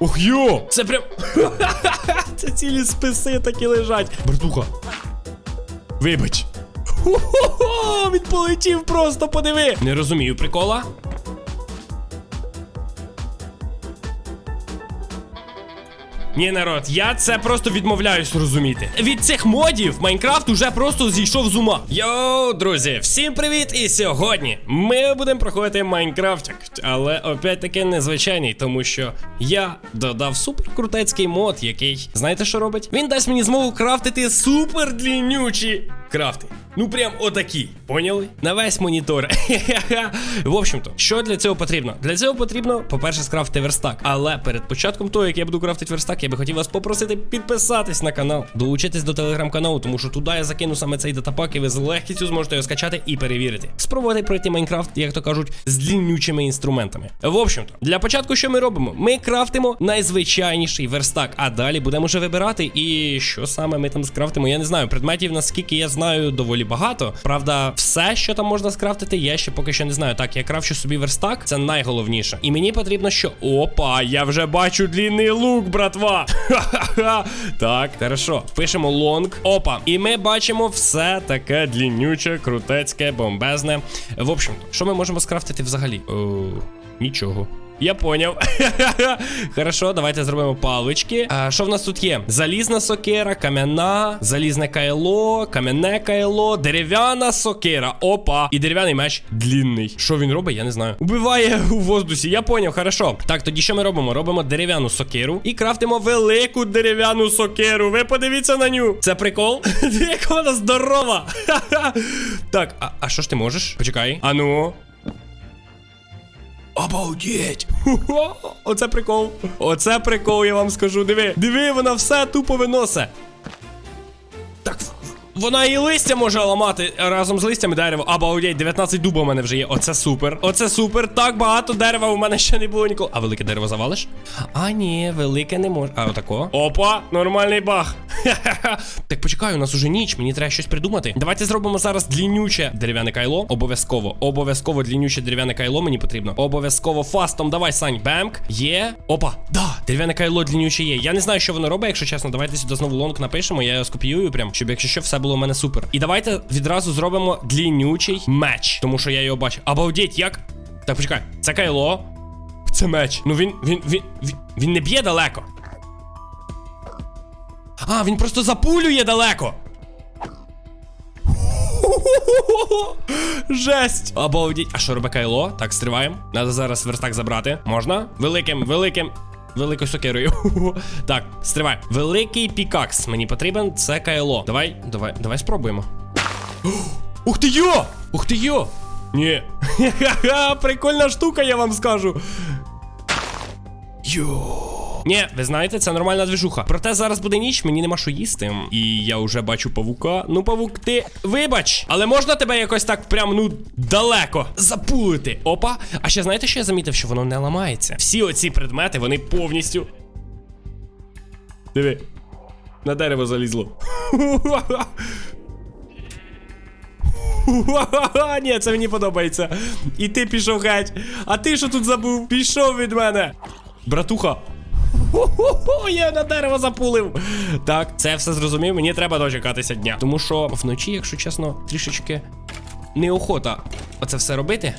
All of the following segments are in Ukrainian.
Ох йо! Це прям. Це цілі списи такі лежать. Братуха. Вибач. Хо-хо-хо! Він полетів просто, подиви. Не розумію прикола. Ні, народ, я це просто відмовляюсь розуміти. Від цих модів Майнкрафт уже просто зійшов з ума. Йоу, друзі, всім привіт! І сьогодні ми будемо проходити Майнкрафтик. Але опять таки незвичайний, тому що я додав суперкрутецький мод, який, знаєте, що робить? Він дасть мені змогу крафтити супер дліннючі крафти. Ну прям отакі. Поняли? На весь монітор. В общем-то, що для цього потрібно? Для цього потрібно, по-перше, скрафтити верстак. Але перед початком того, як я буду крафтити верстак, я би хотів вас попросити підписатись на канал, долучитись до телеграм-каналу, тому що туди я закину саме цей датапак, і ви з легкістю зможете його скачати і перевірити. Спробувати пройти Майнкрафт, як то кажуть, з дліннючими інструментами. В общем-то, для початку, що ми робимо? Ми крафтимо найзвичайніший верстак, а далі будемо вже вибирати. І що саме ми там скрафтимо? Я не знаю. Предметів, наскільки я знаю, доволі багато. Правда, все, що там можна скрафтити, я ще поки що не знаю. Так, я крафчу собі верстак, це найголовніше. І мені потрібно, що. Опа, я вже бачу длінний лук, братва. Так, хорошо. Пишемо лонг. Опа. І ми бачимо все таке дліннюче, крутецьке, бомбезне. В общем, що ми можемо скрафтити взагалі? О, нічого. Я поняв. Хорошо, давайте зробимо палички. А, що в нас тут є? Залізна сокира, кам'яна, залізне кайло, кам'яне кайло, дерев'яна сокира. Опа. І дерев'яний меч длінний. Що він робить? Я не знаю. Убиває у воздусі. Я поняв, хорошо. Так, тоді що ми робимо? Робимо дерев'яну сокиру і крафтимо велику дерев'яну сокиру. Ви подивіться на ню. Це прикол? Яка вона здорова. Так, а, а що ж ти можеш? Почекай. А ну. Обалдеть! Оце прикол. Оце прикол, я вам скажу. Диви, диви, вона все тупо виносить. Вона і листя може ламати разом з листями дерево. Обалдеть, 19 дуба у мене вже є. Оце супер. Оце супер. Так багато дерева у мене ще не було ніколи. А велике дерево завалиш? А, ні, велике не може. А, отако. Опа, нормальний. Ха-ха-ха. Так почекай, у нас уже ніч, мені треба щось придумати. Давайте зробимо зараз дліннюче дерев'яне кайло. Обов'язково. Обов'язково дліннюче дерев'яне кайло мені потрібно. Обов'язково фастом. Давай, Сань, бемк. Є. Опа. Да, дерев'яне кайло дліннюче є. Я не знаю, що воно робить, якщо чесно. Давайте сюди знову лонг напишемо. Я його скопіюю прям, щоб якщо що, все було у мене супер. І давайте відразу зробимо дліннючий меч, тому що я його бачу. Обалдеть, як. Так, почекай, це кайло. Це меч. Ну він. він. він. він, він не б'є далеко. А, він просто запулює далеко. Жесть! Обалдіть. А що робить кайло? Так, стриваємо. Надо зараз верстак забрати. Можна? Великим, великим. Великою сокерою. так, стривай. Великий пікакс. Мені потрібен це кайло. Давай, давай, давай спробуємо. Ух ти йо! Ух ти йо! Ні. Прикольна штука, я вам скажу. Йо. Ні, ви знаєте, це нормальна движуха. Проте зараз буде ніч, мені нема що їсти. І я вже бачу павука. Ну, павук, ти вибач, але можна тебе якось так прям ну далеко запулити. Опа. А ще знаєте, що я замітив, що воно не ламається. Всі оці предмети, вони повністю. Диви. На дерево залізло. Ні, це мені подобається. І ти пішов геть. А ти що тут забув? Пішов від мене. Братуха. Хо-хо-хо, я на дерево запулив. Так, це все зрозумів. Мені треба дочекатися дня. Тому що вночі, якщо чесно, трішечки неохота оце все робити.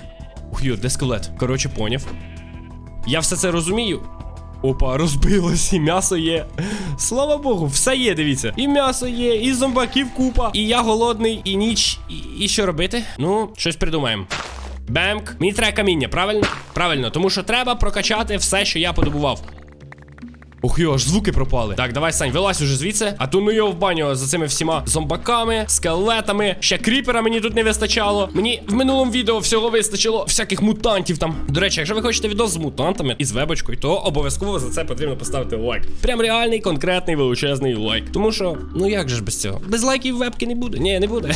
Ух, де скелет? Коротше, поняв. Я все це розумію. Опа, розбилось, і м'ясо є. Слава Богу, все є, дивіться. І м'ясо є, і зомбаків купа. І я голодний, і ніч. І, і що робити? Ну, щось придумаємо. Бемк. Мені треба каміння, правильно? Правильно, тому що треба прокачати все, що я подобував. Ох, йо, аж звуки пропали. Так, давай, Сань, вилазь уже звідси. А то ну його в баню за цими всіма зомбаками, скелетами. Ще кріпера мені тут не вистачало. Мені в минулому відео всього вистачило всяких мутантів там. До речі, якщо ви хочете відео з мутантами і з вебочкою, то обов'язково за це потрібно поставити лайк. Прям реальний, конкретний, величезний лайк. Тому що, ну як же ж без цього? Без лайків вебки не буде. Ні, не буде.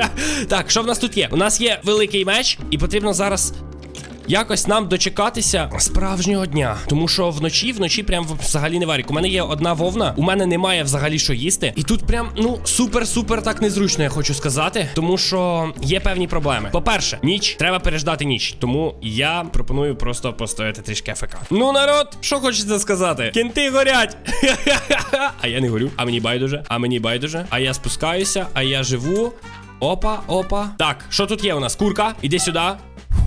так, що в нас тут є? У нас є великий меч, і потрібно зараз якось нам дочекатися справжнього дня. Тому що вночі, вночі прям взагалі не варік. У мене є одна вовна, у мене немає взагалі що їсти. І тут прям, ну, супер-супер так незручно, я хочу сказати. Тому що є певні проблеми. По-перше, ніч, треба переждати ніч. Тому я пропоную просто постояти трішки АФК. Ну, народ, що хочеться сказати? Кінти горять. А я не горю. А мені байдуже. А мені байдуже. А я спускаюся, а я живу. Опа, опа. Так, що тут є у нас? Курка, іди сюди.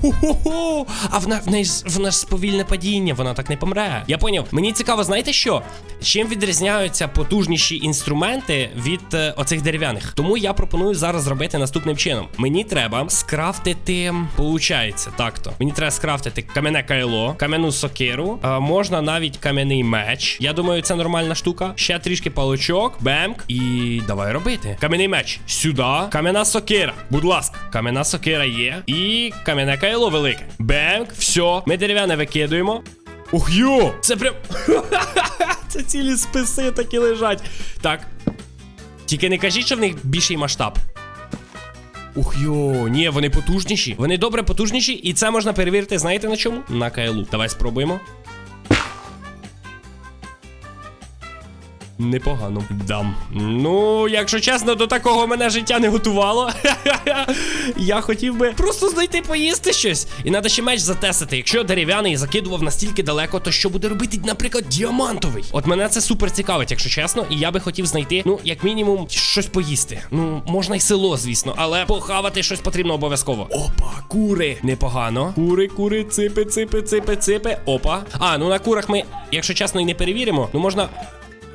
Ху-ху-ху! А в, в, неї в нас ж повільне падіння, вона так не помре. Я поняв. Мені цікаво, знаєте що? Чим відрізняються потужніші інструменти від е, оцих дерев'яних? Тому я пропоную зараз зробити наступним чином. Мені треба скрафтити, получається, так-то. Мені треба скрафтити кам'яне кайло, кам'яну сокиру, а, можна навіть кам'яний меч. Я думаю, це нормальна штука. Ще трішки палочок, бемк. І давай робити. Кам'яний меч сюди. Кам'яна сокира. Будь ласка, кам'яна сокира є. І кам'яне кайло велике. Бенк, все. Ми дерев'яне викидуємо. Ух йо! Це прям. Це цілі списи такі лежать. Так. Тільки не кажіть, що в них більший масштаб. Ух йо, ні, вони потужніші. Вони добре потужніші, і це можна перевірити, знаєте на чому? На кайлу. Давай спробуємо. Непогано. Дам. Ну, якщо чесно, до такого мене життя не готувало. Я хотів би просто знайти поїсти щось. І треба ще меч затестити. Якщо дерев'яний закидував настільки далеко, то що буде робити, наприклад, діамантовий? От мене це супер цікавить, якщо чесно. І я би хотів знайти, ну, як мінімум, щось поїсти. Ну, можна й село, звісно, але похавати щось потрібно обов'язково. Опа, кури. Непогано. Кури, кури, ципи, ципи, ципи, ципи. Опа. А, ну на курах ми, якщо чесно, і не перевіримо. Ну можна.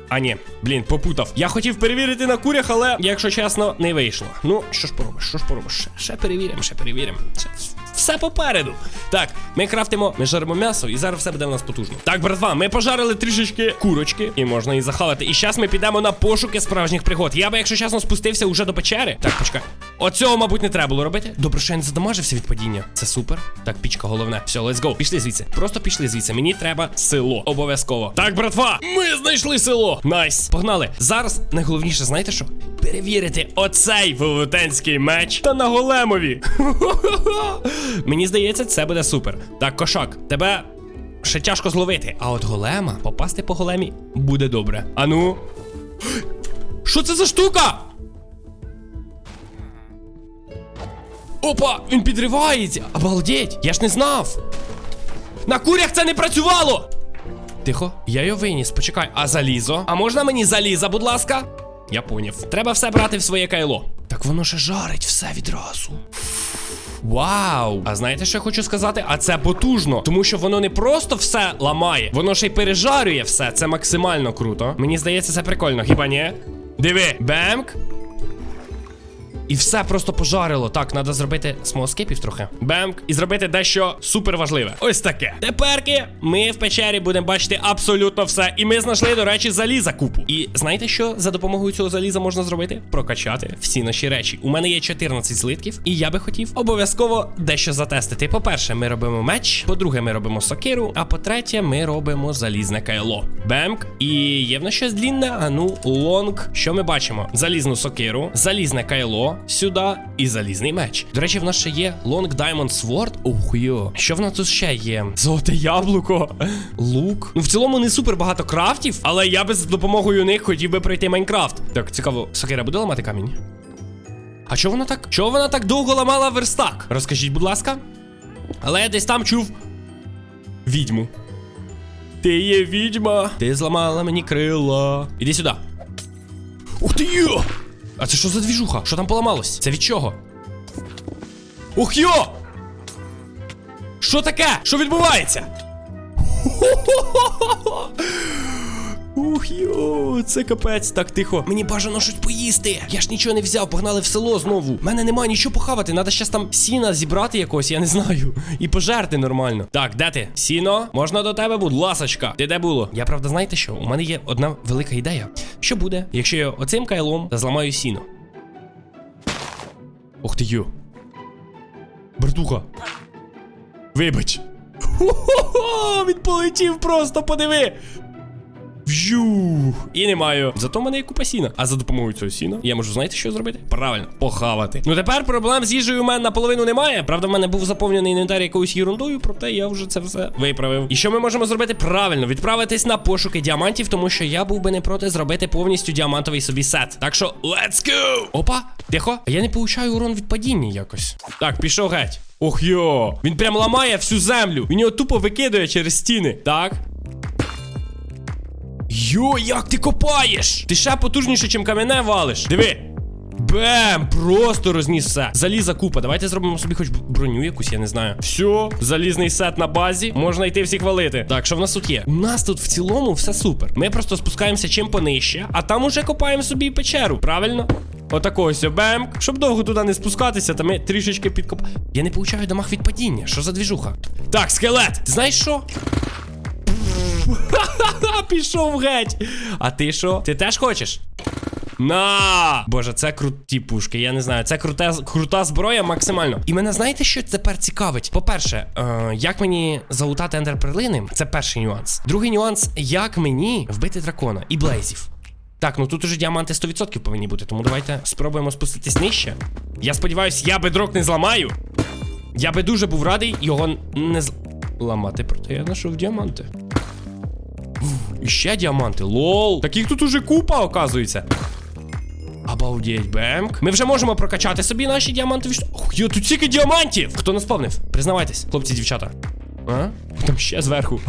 А ні, блін, попутав. Я хотів перевірити на курях, але, якщо чесно, не вийшло. Ну, що ж поробиш, що ж поробиш? Ще, ще перевіримо, ще перевіримо. Ще, все попереду. Так, ми крафтимо, ми жаримо м'ясо, і зараз все буде в нас потужно. Так, братва, ми пожарили трішечки курочки, і можна її захавати. І зараз ми підемо на пошуки справжніх пригод. Я би, якщо чесно, спустився уже до печери. Так, почекай. Оцього, мабуть, не треба було робити. Добре, що я не задамажився від падіння. Це супер. Так, пічка головне. Все, let's go. Пішли звідси. Просто пішли звідси. Мені треба село. Обов'язково. Так, братва, ми знайшли село. Найс. Погнали. Зараз найголовніше, знаєте що? Перевірити оцей велетенський меч та на големові. Мені здається, це буде супер. Так, кошак, тебе ще тяжко зловити. А от голема попасти по големі буде добре. Ану. Що це за штука? Опа, він підривається. Обалдеть, я ж не знав. На курях це не працювало. Тихо, я його виніс, почекай. А залізо? А можна мені заліза, будь ласка? Я поняв. Треба все брати в своє кайло. Так воно ще жарить все відразу. Вау! А знаєте, що я хочу сказати? А це потужно, тому що воно не просто все ламає, воно ще й пережарює все. Це максимально круто. Мені здається, це прикольно, хіба ні? Диви, бемк. І все просто пожарило. Так, треба зробити смолоскипів трохи. Бемк. І зробити дещо супер важливе. Ось таке. Теперки ми в печері будемо бачити абсолютно все. І ми знайшли, до речі, заліза купу. І знаєте, що за допомогою цього заліза можна зробити? Прокачати всі наші речі. У мене є 14 злитків, і я би хотів обов'язково дещо затестити. По-перше, ми робимо меч. По-друге, ми робимо сокиру. А по-третє, ми робимо залізне кайло. Бемк. І є в нас щось длінне. А ну, лонг. Що ми бачимо? Залізну сокиру, залізне кайло. Сюди і залізний меч. До речі, в нас ще є Long Diamond Sword. Ух йо. Що в нас тут ще є? Золоте яблуко, лук. Ну, в цілому не супер багато крафтів, але я би з допомогою них хотів би пройти Майнкрафт. Так, цікаво, сокира буде ламати камінь? А чого вона так? Чого вона так довго ламала верстак? Розкажіть, будь ласка. Але я десь там чув відьму. Ти є відьма. Ти зламала мені крила. Іди сюди. Ух ти йо! А це що за двіжуха? Що там поламалось? Це від чого? Ух йо! Що таке? Що відбувається? Ух йо, це капець, так тихо. Мені бажано щось поїсти. Я ж нічого не взяв, погнали в село знову. У мене немає нічого похавати. Надо щас там сіна зібрати якось, я не знаю. І пожерти нормально. Так, де ти? Сіно? Можна до тебе, будь ласочка. Ти де було? Я правда, знаєте що? У мене є одна велика ідея. Що буде, якщо я оцим кайлом зламаю сіно? Ух ти йо. Братуха. Вибач. Хо-хо-хо, він полетів просто, подиви. Вжух. І не маю. Зато в мене є купа сіна. А за допомогою цього сіна я можу знаєте, що зробити? Правильно, похавати. Ну тепер проблем з їжею у мене наполовину немає. Правда, в мене був заповнений інвентар якоюсь ерундою, проте я вже це все виправив. І що ми можемо зробити правильно? Відправитись на пошуки діамантів, тому що я був би не проти зробити повністю діамантовий собі сет. Так що, let's go! Опа, тихо. А я не получаю урон від падіння якось. Так, пішов геть. Ох йо! Він прям ламає всю землю. Він його тупо викидає через стіни. Так. Йо, як ти копаєш? Ти ще потужніше, чим камене валиш. Диви. Бем! Просто розніс все. Заліза купа. Давайте зробимо собі хоч броню якусь, я не знаю. Все, залізний сет на базі. Можна йти всіх валити. Так, що в нас тут є? У нас тут в цілому все супер. Ми просто спускаємося чим понижче, а там уже копаємо собі печеру, правильно? Отако ось. Щоб довго туди не спускатися, та ми трішечки підкоп. Я не получаю дамаг від падіння. Що за двіжуха? Так, скелет. Знаєш що? Пішов геть. А ти що? Ти теж хочеш? На! Боже, це круті пушки. Я не знаю. Це крута, крута зброя максимально. І мене знаєте, що тепер цікавить? По-перше, е, як мені залутати ендерперлини? Це перший нюанс. Другий нюанс, як мені вбити дракона і блейзів. Так, ну тут уже діаманти 100% повинні бути, тому давайте спробуємо спуститись нижче. Я сподіваюся, я бедрок не зламаю. Я би дуже був радий його не зламати, проте я знайшов діаманти. І ще діаманти. Лол. Таких тут уже купа, оказується. Обалдеть, бемк. Ми вже можемо прокачати собі наші діамантові. Ох, є тут тільки діамантів! Хто нас сповнив? Признавайтесь, хлопці, дівчата. А? Там ще зверху.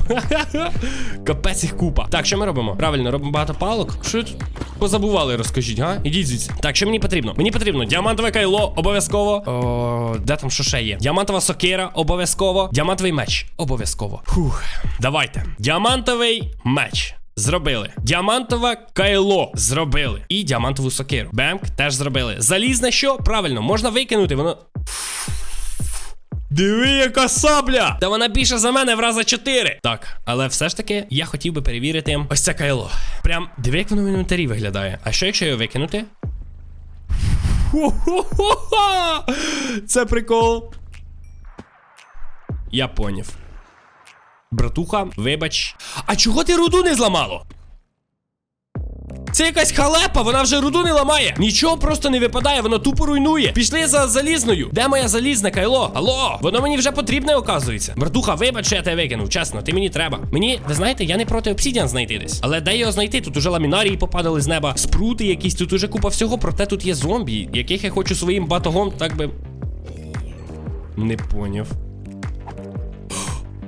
Капець їх купа. Так, що ми робимо? Правильно, робимо багато палок. Що тут позабували, розкажіть, га? Ідіть звідси. Так, що мені потрібно? Мені потрібно діамантове кайло, обов'язково. О, де там що ще є? Діамантова сокира, обов'язково. Діамантовий меч, обов'язково. Фух. Давайте. Діамантовий меч. Зробили. Діамантове кайло зробили. І діамантову сокиру. Бемк теж зробили. Залізне що? Правильно, можна викинути, воно. Диви, яка сабля! Та вона більше за мене в раза 4. Так, але все ж таки я хотів би перевірити ось це кайло. Прям диви, як воно в інвентарі виглядає. А що, якщо його викинути? Хо-хо-хо-ха! Це прикол. Я поняв. Братуха, вибач. А чого ти руду не зламало? Це якась халепа, вона вже руду не ламає. Нічого просто не випадає, воно тупо руйнує. Пішли за залізною. Де моя залізна кайло? Алло, воно мені вже потрібне, оказується. Братуха, вибач, що я тебе викинув. Чесно, ти мені треба. Мені, ви знаєте, я не проти обсідіан знайти десь. Але де його знайти? Тут уже ламінарії попадали з неба, спрути якісь, тут уже купа всього, проте тут є зомбі, яких я хочу своїм батогом, так би. Не поняв.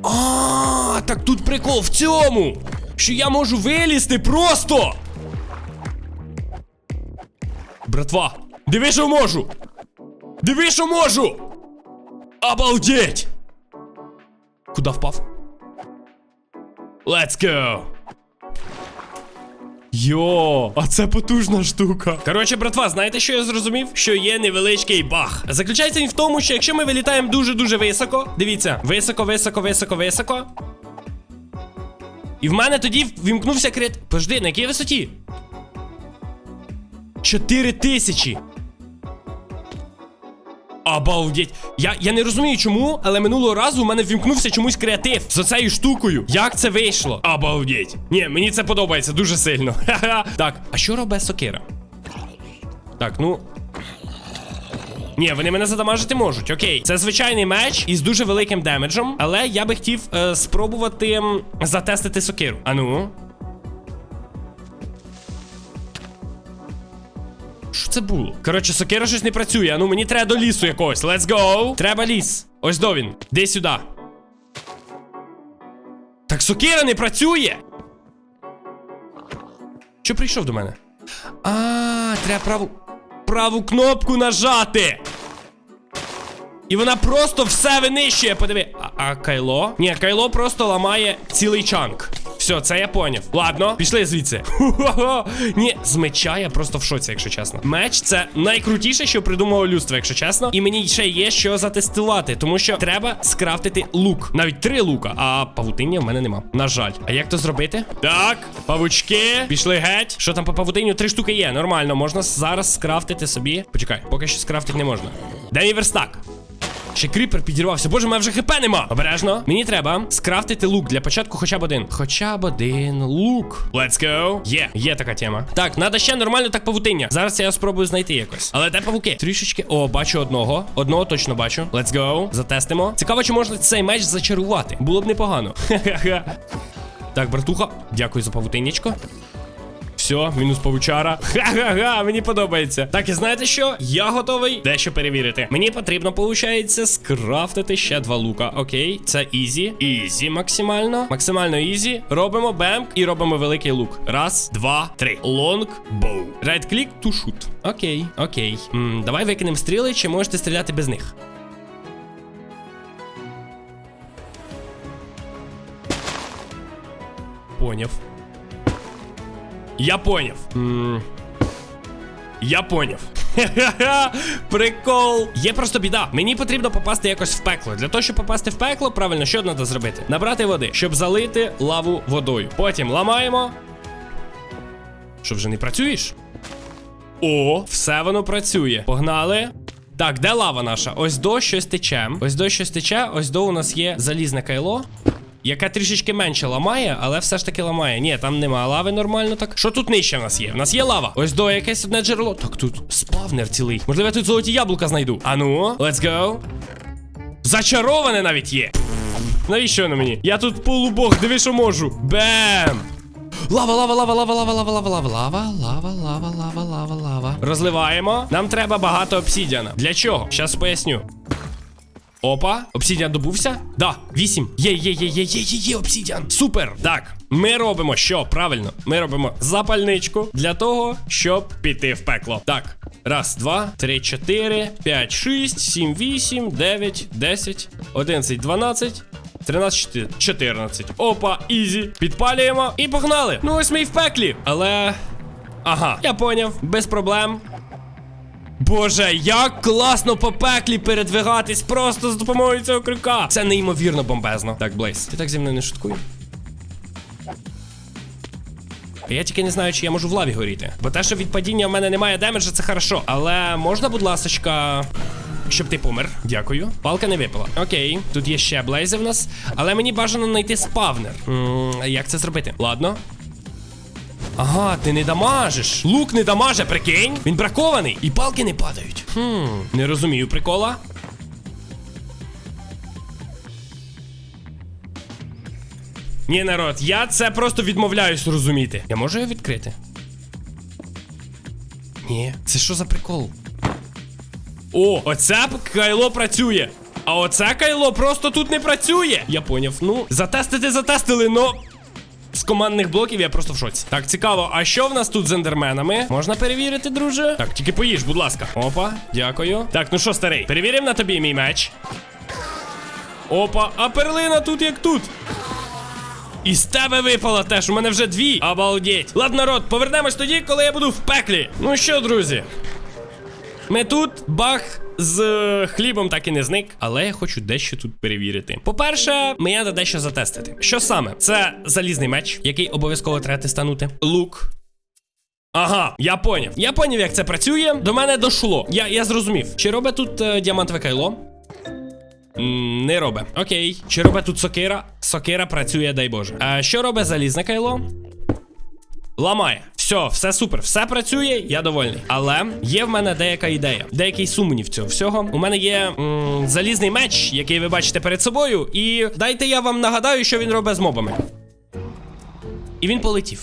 А, так тут прикол в цьому, що я можу вилізти просто. Братва, диви, що можу! Диви, що можу! Обалдеть! Куда впав? Let's go! Йо, а це потужна штука. Коротше, братва, знаєте, що я зрозумів? Що є невеличкий баг. Заключається він в тому, що якщо ми вилітаємо дуже-дуже високо, дивіться, високо, високо, високо, високо. І в мене тоді вімкнувся крит. Пожди, на якій висоті? 4 тисячі. Обалдеть. Я, я не розумію чому, але минулого разу у мене вімкнувся чомусь креатив з оцею штукою. Як це вийшло? Обалдеть. Ні, мені це подобається дуже сильно. Так, а що робить сокира? Так, ну. Ні, вони мене задамажити можуть. Окей, це звичайний меч із дуже великим демеджем, але я би хотів е, спробувати затестити сокиру. А це було? Коротше, сокира щось не працює. А ну мені треба до лісу якогось. Let's go. Треба ліс. Ось до він. Де сюди. Так сокира не працює. Що прийшов до мене? А, треба праву. Праву кнопку нажати. І вона просто все винищує. Подиви. А, а кайло? Ні, кайло просто ламає цілий чанк. Все, це я поняв. Ладно, пішли звідси. Ху-ху-ху. Ні, з меча я просто в шоці, якщо чесно. Меч це найкрутіше, що придумало людство, якщо чесно. І мені ще є що затестувати, тому що треба скрафтити лук. Навіть три лука. А павутиння в мене нема. На жаль. А як то зробити? Так, павучки, пішли геть. Що там по павутинню? Три штуки є. Нормально, можна зараз скрафтити собі. Почекай, поки що скрафтити не можна. Де мій верстак? Ще кріпер підірвався. Боже, мене вже хп нема. Обережно. Мені треба скрафтити лук для початку хоча б один. Хоча б один лук. Let's go. Є, є така тема. Так, треба ще нормально так павутиння. Зараз я спробую знайти якось. Але де павуки? Трішечки. О, бачу одного. Одного точно бачу. Let's go. Затестимо. Цікаво, чи можна цей меч зачарувати. Було б непогано. Ха-ха-ха. Так, братуха, дякую за павутиннячко. Все, мінус павучара. Ха-ха-ха, мені подобається. Так, і знаєте що? Я готовий дещо перевірити. Мені потрібно, виходить, скрафтити ще два лука. Окей, це ізі. Ізі максимально. Максимально ізі. Робимо бемк і робимо великий лук. Раз, два, три. Лонг боу. Right клік to shoot. Окей, окей. М, давай викинемо стріли, чи можете стріляти без них. Поняв. Я поняв. Я поняв. Прикол. Є просто біда. Мені потрібно попасти якось в пекло. Для того, щоб попасти в пекло, правильно, що треба зробити? Набрати води, щоб залити лаву водою. Потім ламаємо. Що вже не працюєш? О, все воно працює. Погнали. Так, де лава наша? Ось до щось тече. Ось до щось тече, ось до у нас є залізне кайло. Яка трішечки менше ламає, але все ж таки ламає. Ні, там нема лави нормально так. Що тут нижче в нас є? В нас є лава. Ось до якесь одне джерело. Так тут спавнер цілий. Можливо, я тут золоті яблука знайду. Ану, let's go. Зачароване навіть є. Навіщо на мені? Я тут полубог, диви, що можу. Бем! Лава, лава, лава, лава, лава, лава, лава, лава, лава, лава, лава, лава, лава, лава. Розливаємо. Нам треба багато обсідіана. Для чого? Щас поясню. Опа, обсідіан добувся? Да, вісім. Є, є, є, є, є, є, є, обсідіан. Супер. Так, ми робимо що? Правильно, ми робимо запальничку для того, щоб піти в пекло. Так. Раз, два, три, чотири, п'ять, шість, сім, вісім, дев'ять, десять, одинадцять, дванадцять. 13, 14. Опа, ізі. Підпалюємо і погнали. Ну ось ми й в пеклі. Але. Ага, я поняв, без проблем. Боже, як класно по пеклі передвигатись просто з допомогою цього крюка. Це неймовірно бомбезно. Так, Блейз, ти так зі мною не шуткуй. Я тільки не знаю, чи я можу в лаві горіти. Бо те, що від падіння в мене немає демеджа, це хорошо. Але можна, будь ласочка. Щоб ти помер, дякую. Палка не випала. Окей, тут є ще блейзи в нас. Але мені бажано знайти спавнер. м як це зробити? Ладно. Ага, ти не дамажиш. Лук не дамаже, прикинь. Він бракований. І палки не падають. Хм, не розумію прикола. Ні, народ, я це просто відмовляюсь розуміти. Я можу його відкрити? Ні, це що за прикол? О, оце кайло працює. А оце кайло просто тут не працює. Я поняв. Ну, затестити затестили, но. З командних блоків я просто в шоці. Так, цікаво, а що в нас тут з ендерменами? Можна перевірити, друже? Так, тільки поїж, будь ласка. Опа, дякую. Так, ну що, старий, перевіримо на тобі мій меч. Опа, а перлина тут як тут. І з тебе випала теж, у мене вже дві. Обалдеть. Ладно, народ, повернемось тоді, коли я буду в пеклі. Ну що, друзі? Ми тут бах з е, хлібом так і не зник, але я хочу дещо тут перевірити. По-перше, мені треба дещо затестити. Що саме? Це залізний меч, який обов'язково треба тестанути. Лук. Ага, я поняв. Я поняв, як це працює. До мене дошло. Я, я зрозумів. Чи робить тут е, діамантове кайло? Не робить. Окей. Чи робить тут сокира? Сокира працює, дай Боже. А що робить залізне кайло? Ламає. Все, все супер, все працює, я довольний. Але є в мене деяка ідея, деякий сумнів цього всього. У мене є м, залізний меч, який ви бачите перед собою. І дайте я вам нагадаю, що він робить з мобами. І він полетів.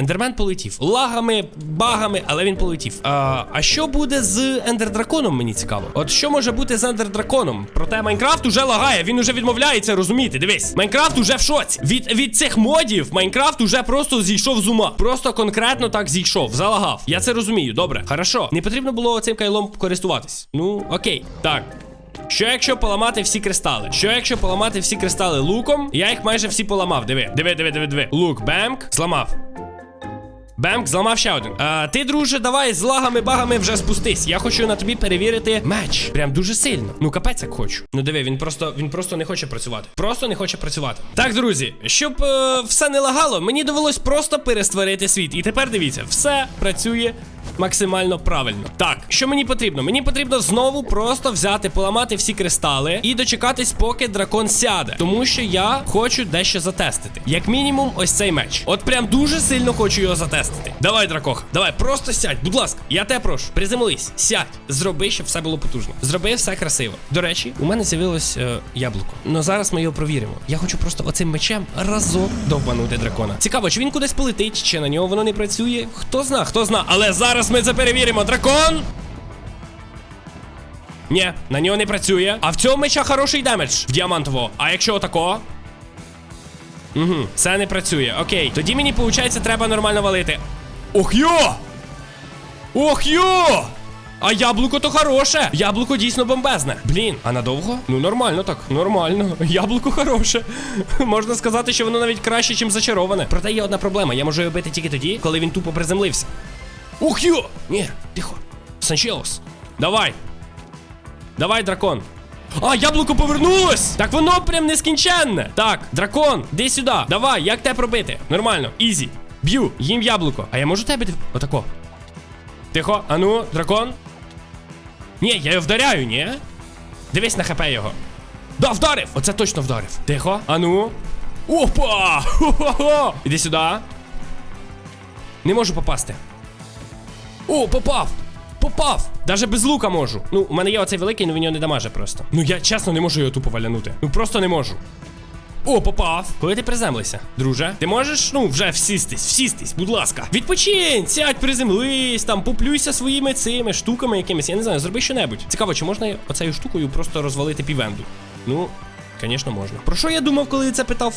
Ендермен полетів. Лагами, багами, але він полетів. А, а що буде з ендердраконом, мені цікаво. От що може бути з ендердраконом? Проте Майнкрафт уже лагає, він уже відмовляється, розумієте? Дивись, Майнкрафт уже в шоці. Від, від цих модів Майнкрафт уже просто зійшов з ума. Просто конкретно так зійшов, залагав. Я це розумію. Добре, хорошо. Не потрібно було цим кайлом користуватись. Ну, окей. Так. Що якщо поламати всі кристали? Що якщо поламати всі кристали луком? Я їх майже всі поламав. Диви, диви, диви, диви, диви. Лук, бемк, зламав. Бемк, зламав ще один. А, ти, друже, давай з лагами багами вже спустись. Я хочу на тобі перевірити меч. Прям дуже сильно. Ну, капець, як хочу. Ну диви, він просто він просто не хоче працювати. Просто не хоче працювати. Так, друзі, щоб е, все не лагало, мені довелось просто перестворити світ. І тепер дивіться, все працює максимально правильно. Так, що мені потрібно? Мені потрібно знову просто взяти, поламати всі кристали і дочекатись, поки дракон сяде. Тому що я хочу дещо затестити. Як мінімум, ось цей меч. От прям дуже сильно хочу його затестити. Давай, дракох, давай, просто сядь, будь ласка. Я тебе прошу, приземлись, сядь, зроби, щоб все було потужно. Зроби все красиво. До речі, у мене з'явилось е, яблуко. Ну зараз ми його провіримо. Я хочу просто оцим мечем разок довбанути дракона. Цікаво, чи він кудись полетить, чи на нього воно не працює. Хто зна, хто зна. Але зараз ми це перевіримо. Дракон! Ні, на нього не працює. А в цього меча хороший демедж в діамантового. А якщо отако? Угу, це не працює. Окей. Тоді мені, виходить, треба нормально валити. Ох йо! Ох йо! А яблуко то хороше. Яблуко дійсно бомбезне. Блін, а надовго? Ну нормально так, нормально. Яблуко хороше. Можна сказати, що воно навіть краще, ніж зачароване. Проте є одна проблема. Я можу його бити тільки тоді, коли він тупо приземлився. Ух йо! Ні, тихо. Санчелос. Давай. Давай, дракон. А, яблуко повернулось! Так воно прям нескінченне. Так, дракон, де сюди. Давай, як тебе пробити? Нормально, ізі. Б'ю, їм яблуко. А я можу тебе. Отако. Тихо, ану, дракон. Ні, я його вдаряю, ні? Дивись на хп його. Да, вдарив! Оце точно вдарив. Тихо, ану. Опа! Хо-хо-хо! Іди сюди. Не можу попасти. О, попав! Попав! Даже без лука можу. Ну, у мене є оцей великий, але він його не дамаже просто. Ну я чесно не можу його тупо валянути. Ну просто не можу. О, попав. Коли ти приземлися, друже, ти можеш, ну, вже всістись, всістись, будь ласка. Відпочинь, сядь, приземлись, там, поплюйся своїми цими штуками якимись. Я не знаю, зроби що-небудь. Цікаво, чи можна оцею штукою просто розвалити півенду? Ну, звісно, можна. Про що я думав, коли це питав?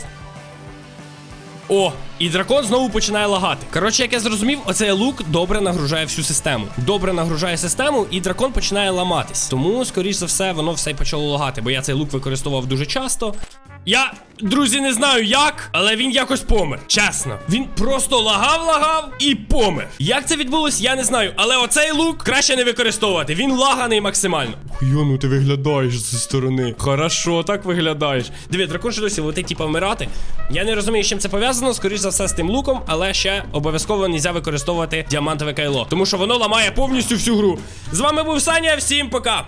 О, і дракон знову починає лагати. Коротше, як я зрозумів, оцей лук добре нагружає всю систему. Добре нагружає систему, і дракон починає ламатись. Тому, скоріш за все, воно все й почало лагати, бо я цей лук використовував дуже часто. Я, друзі, не знаю як, але він якось помер. Чесно. Він просто лагав, лагав і помер. Як це відбулось, я не знаю. Але оцей лук краще не використовувати. Він лаганий максимально. Йо, ну ти виглядаєш зі сторони. Хорошо, так виглядаєш. Диви, дракон ще досі летить, типа вмирати. Я не розумію, з чим це пов'язано. Скоріш за все з тим луком, але ще обов'язково не можна використовувати діамантове кайло. Тому що воно ламає повністю всю гру. З вами був Саня, всім пока.